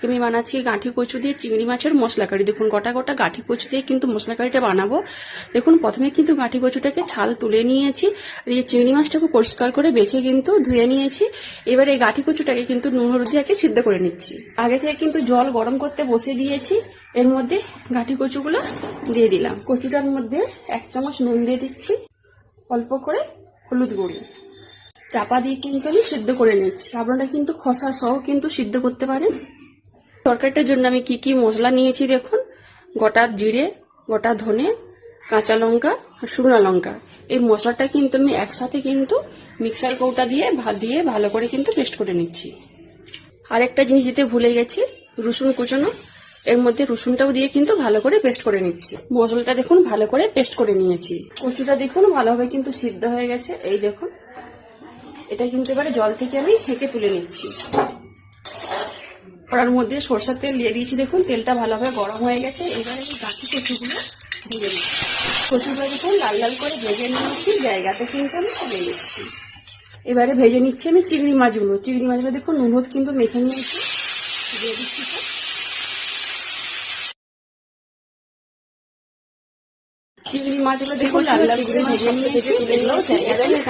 আজকে আমি বানাচ্ছি গাঁঠি কচু দিয়ে চিংড়ি মাছের মশলা কারি দেখুন, গোটা গোটা গাঁঠি কচু দিয়ে কিন্তু মশলা কারিটা বানাবো। দেখুন, প্রথমে কিন্তু গাঁঠি কচুটাকে ছাল তুলে নিয়েছি আর এই চিংড়ি মাছটাকে পরিষ্কার করে বেছে কিন্তু ধুয়ে নিয়েছি। এবার এই গাঁঠি কচুটাকে কিন্তু নুন হলুদ দিয়ে সিদ্ধ করে নিচ্ছি। আগে থেকে কিন্তু জল গরম করতে বসিয়ে দিয়েছি। এর মধ্যে গাঁঠি কচুগুলো দিয়ে দিলাম। কচুটার মধ্যে এক চামচ নুন দিয়ে দিচ্ছি, অল্প করে হলুদ গুঁড়ি। চাপা দিয়ে কিন্তু আমি সিদ্ধ করে নিচ্ছি। আপনারা কিন্তু খসা সহ কিন্তু সিদ্ধ করতে পারেন। তরকারিটার জন্য আমি কি কি মশলা নিয়েছি দেখুন। গোটা জিরে, গোটা ধনে, কাঁচা লঙ্কা শুকনো লঙ্কা। এই মশলাটা কিন্তু আমি একসাথে কিন্তু মিক্সার কৌটা দিয়ে ভাত দিয়ে ভালো করে কিন্তু পেস্ট করে নিচ্ছি। আর একটা জিনিস দিতে ভুলে গেছি, রসুন কুচনো। এর মধ্যে রসুনটাও দিয়ে কিন্তু ভালো করে পেস্ট করে নিচ্ছি। মশলাটা দেখুন ভালো করে পেস্ট করে নিয়েছি। কচুটা দেখুন ভালোভাবে কিন্তু সিদ্ধ হয়ে গেছে। এই দেখুন, এটা কিন্তু এবারে জল থেকে আমি ছেঁকে তুলে নিচ্ছি। কড়ার মধ্যে সরষের তেল দিয়ে দিয়েছি। দেখুন তেলটা ভালোভাবে গরম হয়ে গেছে। এবারে এই গাছি কচুগুলো দিয়ে দিচ্ছি। কচুগুলো দেখুন লাল লাল করে ভেজে নিয়েছি। জায়গাতে কিন্তু আমি তুলে নিচ্ছি। এবারে ভেজে নিচ্ছি আমি চিংড়ি মাছগুলো। চিংড়ি মাছগুলো দেখুন নুন হলুদ কিন্তু মেখে নিয়েছি। দিয়ে দিচ্ছি। চিংড়ি মাছগুলো দেখুন লাল লাল করে ভেজে নিয়েছি।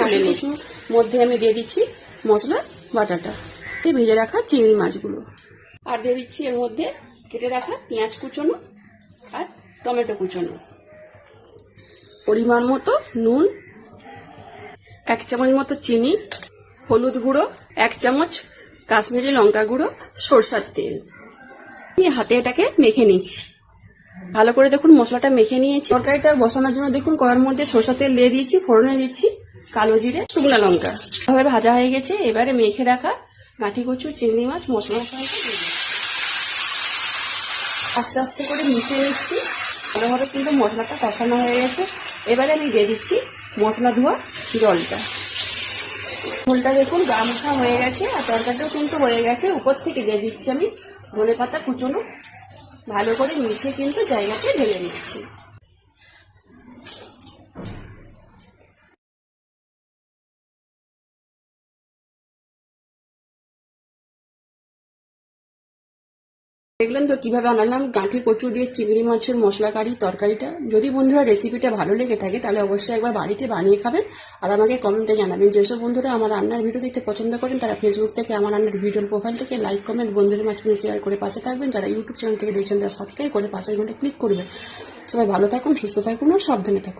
আমি নিচ্ছি মধ্যে আমি দিয়ে দিচ্ছি মশলা বাটাটা। ভেজে রাখা চিংড়ি মাছগুলো। আর দিয়ে দিচ্ছি এর মধ্যে কেটে রাখা পেঁয়াজ কুচোনো আর টমেটো কুচোনো। পরিমাণ মতো নুন, এক চামচ মতো চিনি, হলুদ গুঁড়ো, এক চামচ কাশ্মীরি লঙ্কা গুঁড়ো, সরষার তেল। আমি হাতে এটাকে মেখে নিচ্ছি। ভালো করে দেখুন মশলাটা মেখে নিয়েছি। তরকারিটা বসানোর জন্য দেখুন কড়ার মধ্যে সরষা তেল দিয়ে দিয়েছি, ফোড়নে দিচ্ছি কালো জিরে, শুকনো লঙ্কা। ভাবে ভাজা হয়ে গেছে, এবারে মেখে রাখা গাঁঠি কচু, চিংড়ি মাছ, মশলা দিচ্ছি। আস্তে আস্তে করে মিশিয়ে নিচ্ছি। ভালোভাবে কিন্তু মশলাটা কষানো হয়ে গেছে। এবারে আমি দিয়ে দিচ্ছি মশলা ধোয়া জলটা। ফুলটা দেখুন গা হয়ে গেছে আর তরকারিটাও কিন্তু হয়ে গেছে। উপর থেকে দিয়ে দিচ্ছি আমি ধনে পাতা কুচোনো। ভালো করে মিশিয়ে কিন্তু জায়গাতে ঢেলে নিচ্ছি দেখলেন তো কীভাবে বানালাম? গাঁঠি কচু দিয়ে চিংড়ি মাছের মশলা কারি, তরকারিটা। যদি বন্ধুরা রেসিপিটা ভালো লেগে থাকে, তাহলে অবশ্যই একবার বাড়িতে বানিয়ে খাবেন। আর আমাকে কমেন্টে জানাবেন যেসব বন্ধুরা আমার রান্নার ভিডিও দেখতে পছন্দ করেন, তারা ফেসবুক থেকে আমার রান্নার ভিডিওর প্রোফাইলটাকে লাইক কমেন্ট বন্ধুদের মাঝখানে শেয়ার করে পাশে থাকবেন। যারা ইউটিউব চ্যানেল থেকে দেখছেন, তারা সাবস্ক্রাইব করে পাশের ঘণ্টা ক্লিক করবেন। সবাই ভালো থাকুন, সুস্থ থাকুন, আর সাবধানে থাকুন।